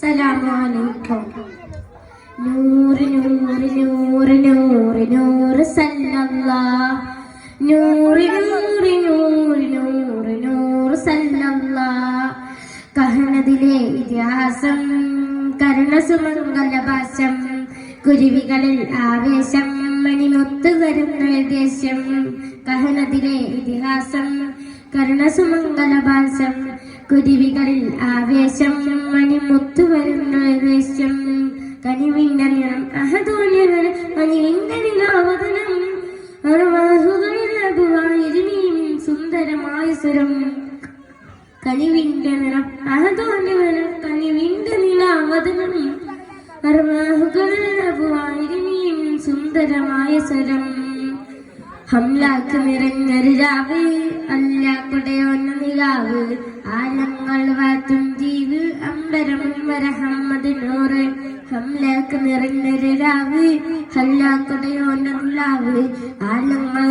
സലാമലൈക്കും. നൂറ് നൂറ് നൂറ് നൂറ് നൂറ് സല്ലല്ലാ. നൂറ് നൂറ് നൂറ് നൂറ് നൂറ് സല്ലല്ലാ. കഹനതിലെ ഇതിഹാസം കരുണസുമംഗലഭാഷം കുരുവികളിൽ ആവേശം മണിമൊത്തു വരുന്ന ദേശം. കഹനതിലെ ഇതിഹാസം കരുണസുമംഗലഭാഷം കുരുവികളിൽ ആവേശം മണിമുത്ത് വരുന്ന ദേശം കനിവിണ്ടറിയണം അബുവായിരുമീൻ സുന്ദരമായ സ്വരം. കനിവിന്റെ നിലാവതനം അറുവാഹുകളിൽ സുന്ദരമായ സ്വരം. ഹംലാക്ക് നിറഞ്ഞൊരു രാവ് അല്ലാക്കുടയോന്ന നിലാവ്. ആലങ്ങൾ അമ്പരം വരഹമ്മദ് നൂറ് ഹംലേക്ക് നിറഞ്ഞൊരു രാവ് ഹല്ലാക്കുടയോന്ന നിലാവ് ആലങ്ങൾ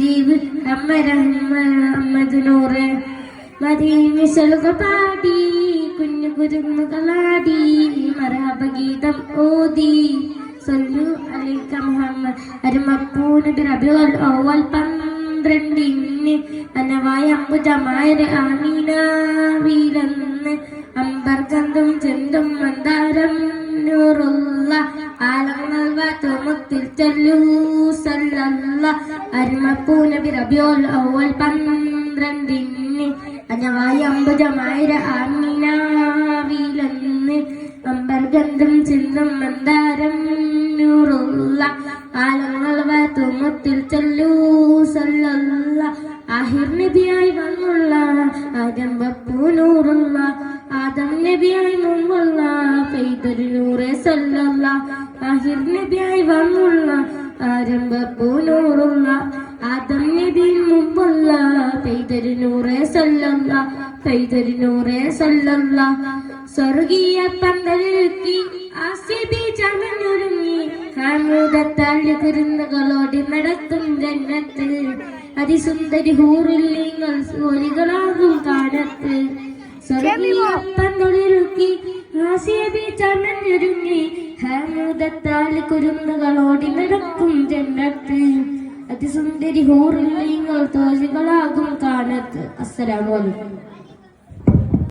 ജീവ് മദീമിസലുക പാടി കുഞ്ഞു കുരുന്നുകളാടി മറഹബ ഗീതം ഓതി. സൊല്ലു അലൈക മുഹമ്മദ്. അരുമപ്പൂനട്ട് റബിയുൽ അവൽ പന്ത്രണ്ടിന് അനവായ അമ്പുജമായ ആമീന വീരന്ന് അമ്പർ ചന്തും മന്ദാരം നൂറുള്ള ആലങ്ങൾ വാത്തുമുത്തിൽ ചെല്ലൂ സല്ലല്ല അരുമപ്പൂനബി റബിയുൽ ഔവൽ പന്ത്രണ്ടിന് അനവായ അമ്പുജമായ ആമീന വീരന്ന് അമ്പർ ഗന്ധം ചിന്തം മന്ദാരം നൂറുള്ള ആലങ്ങൾ വാത്തുമുത്തിൽ ചെല്ലൂ സല്ലല്ല ആഹിർ നബിയായി വന്നുള്ള ആരംഭപ്പൂ നൂറുള്ള ആദം നബിയായി മുമ്പുള്ള പെയ്തൊരു നൂറെ സല്ലല്ല ആഹിർ നബിയായി വന്നുള്ള ആരംഭപ്പൂനൂറുള്ള ആദം നബിയിൽ മുമ്പുള്ള പെയ്തൊരു നൂറെ സല്ലല്ല പെയ്തൊരു നൂറെ സല്ലല്ല സ്വർഗീയ പന്തലിൽ ആസിബി ഹാമൂദത്താളി കുരുന്നുകളോടി നടത്തും രംഗത്ത്. അതിസുന്ദരി ഹൂറുല്ലിങ്ങൾ സോലികളാകും കാലത്ത്. സ്വർഗീയ പന്തലിരുത്തി ആസിബി ചമഞ്ഞൊരുങ്ങി ഹാമൂദത്താളി കുരുന്നുകളോടി നടക്കും രംഗത്ത്. അതിസുന്ദരി ഹൂറുല്ലിങ്ങൾ തോലികളാകും കാലത്ത്. അസ്സലാമു അലൈക്കും.